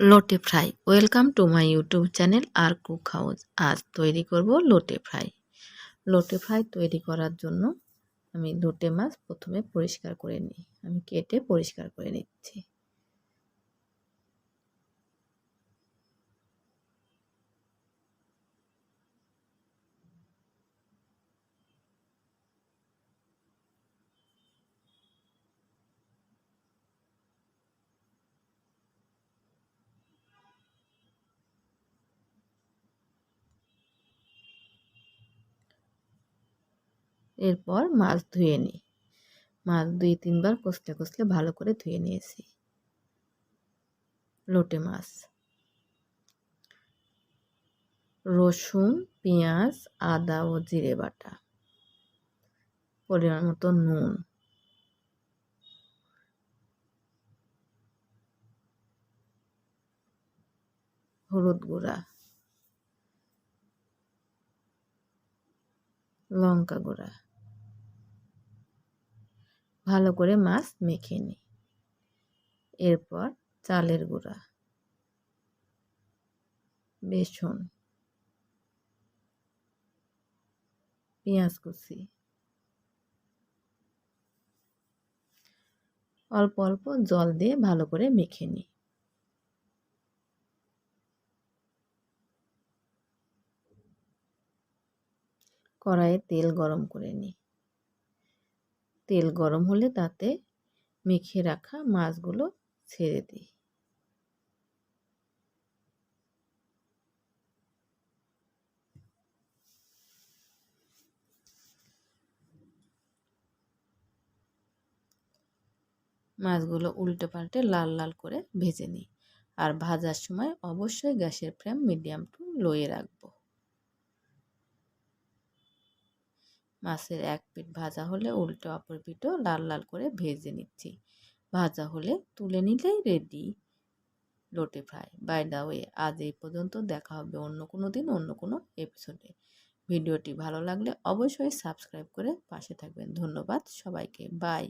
লোটে fry. Welcome to my YouTube channel R cook house. আজ তৈরি করব লোটে ফ্রাই। লোটে ফ্রাই তৈরি করার জন্য আমি লোটে মাছ প্রথমে পরিষ্কার করে নিই। আমি কেটে পরিষ্কার করে নিচ্ছি। এরপর মাছ ধুয়ে নিই। মাছ দুই, তিনবার কষলে কষলে ভালো করে ধুয়ে নিয়েছি। লোটে মাছ। রসুন, পেঁয়াজ, আদা ও জিরে বাটা। পরিমাণ মতো নুন। হলুদ গুঁড়া। লঙ্কা গুঁড়া। ভালো করে মাছ মেখে নিই এরপর চালের গুঁড়া, বেসন পেঁয়াজ কুচি অল্প অল্প জল দিয়ে ভালো করে মেখে নিই কড়াইয়ে তেল গরম করে নিই তেল গরম হলে তাতে মেখে রাখা মাছগুলো ছেড়ে দিই। মাছগুলো উল্টে পাল্টে লাল লাল করে ভেজে নিই। আর ভাজার সময় অবশ্যই গ্যাসের ফ্লেম মিডিয়াম টু লোয়ে রাখব। মাছের এক পিঠ ভাজা হলে উল্টো অপর পিঠও লাল লাল করে ভেজে নিচ্ছি। ভাজা হলে তুলে নিলেই রেডি লোটে ফ্রাই বাই দা ওয়ে আজ এই পর্যন্ত দেখা হবে অন্য কোনো দিন, অন্য কোনো এপিসোডে ভিডিওটি ভালো লাগলে অবশ্যই সাবস্ক্রাইব করে পাশে থাকবেন। ধন্যবাদ সবাইকে। বাই